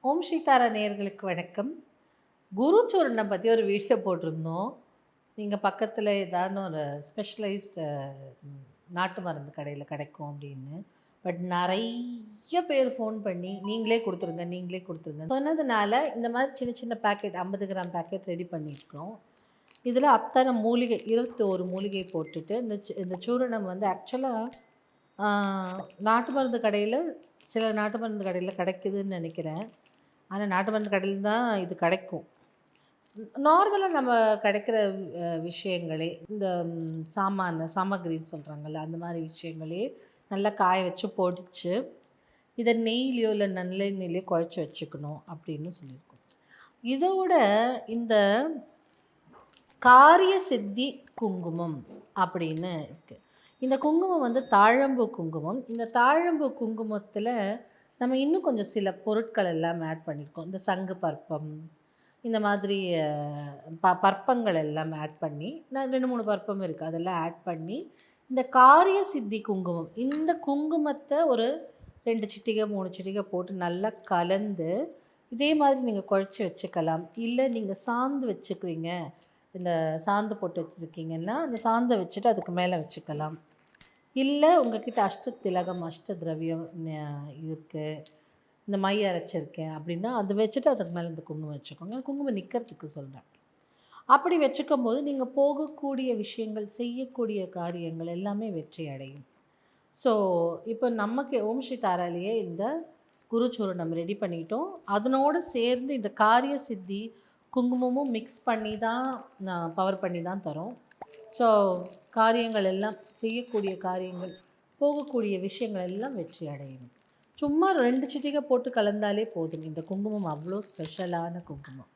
ஓம் சீதாரா நேயர்களுக்கு வணக்கம். குரு சூரணம் பற்றி ஒரு வீடியோ போட்டிருந்தோம். நீங்கள் பக்கத்தில் ஏதாவது ஒரு ஸ்பெஷலைஸ்டு நாட்டு மருந்து கடையில் கிடைக்கும் அப்படின்னு. பட் நிறைய பேர் ஃபோன் பண்ணி நீங்களே கொடுத்துருங்க நீங்களே கொடுத்துருங்க. சொன்னதுனால இந்த மாதிரி சின்ன சின்ன பேக்கெட் ஐம்பது கிராம் பேக்கெட் ரெடி பண்ணியிருக்கோம். இதில் அத்தனை மூலிகை இருபத்தி ஒரு மூலிகை போட்டுட்டு இந்த சு- இந்த சூரணம் வந்து ஆக்சுவலாக நாட்டு மருந்து கடையில் சில நாட்டு மருந்து கடையில் கிடைக்குதுன்னு நினைக்கிறேன். ஆனால் நாட்டு மருந்து கடையில் தான் இது கிடைக்கும். நார்மலாக நம்ம கிடைக்கிற விஷயங்களே இந்த சாமான சாமகிரின்னு சொல்கிறாங்கல்ல அந்த மாதிரி விஷயங்களே நல்லா காய வச்சு பொடிச்சு இதை நெய்லேயோ இல்லை நல்லெண்ணெயிலையோ குழச்சி வச்சுக்கணும் அப்படின்னு சொல்லியிருக்கோம். இதோட இந்த காரிய சித்தி குங்குமம் அப்படின்னு இருக்குது இந்த குங்குமம் வந்து தாழம்பூ குங்குமம். இந்த தாழம்பூ குங்குமத்தில் நம்ம இன்னும் கொஞ்சம் சில பொருட்கள் எல்லாம் ஆட் பண்ணியிருக்கோம் இந்த சங்கு பற்பம் இந்த மாதிரி ப பற்பங்கள் எல்லாம் ஆட் பண்ணி நான் ரெண்டு மூணு பற்பம் இருக்குது அதெல்லாம் ஆட் பண்ணி இந்த காரிய சித்தி குங்குமம் இந்த குங்குமத்தை ஒரு ரெண்டு சிட்டிகை மூணு சிட்டிகை போட்டு நல்லா கலந்து இதே மாதிரி நீங்கள் குழச்சி வச்சுக்கலாம். இல்லை நீங்கள் சாந்து வச்சுக்கிறீங்க இந்த சாந்து போட்டு வச்சுருக்கீங்கன்னா அந்த சாந்தை வச்சுட்டு அதுக்கு மேலே வச்சுக்கலாம். இல்லை உங்ககிட்ட அஷ்ட திலகம் அஷ்ட திரவியம் இருக்குது இந்த மை அரைச்சிருக்கேன் அப்படின்னா அதை வச்சுட்டு அதுக்கு மேலே இந்த குங்குமம் வச்சுக்கோங்க. குங்குமம் நிற்கிறதுக்கு சொல்கிறேன் அப்படி வச்சுக்கும் போது நீங்கள் போகக்கூடிய விஷயங்கள் செய்யக்கூடிய காரியங்கள் எல்லாமே வெற்றி அடையும். ஸோ இப்போ நமக்கு ஓம் ஸ்ரீ தாராலேயே இந்த குருச்சூரணம் ரெடி பண்ணிட்டோம். அதனோடு சேர்ந்து இந்த காரிய சித்தி குங்குமமும் மிக்ஸ் பண்ணி தான் பவர் பண்ணி தான் தரோம். ஸோ காரியங்கள் எல்லாம் செய்யக்கூடிய காரியங்கள் போகக்கூடிய விஷயங்கள் எல்லாம் வெற்றி அடையணும். சும்மா ரெண்டு சிட்டிகை போட்டு கலந்தாலே போதும். இந்த குங்குமம் அவ்வளோ ஸ்பெஷலான குங்குமம்.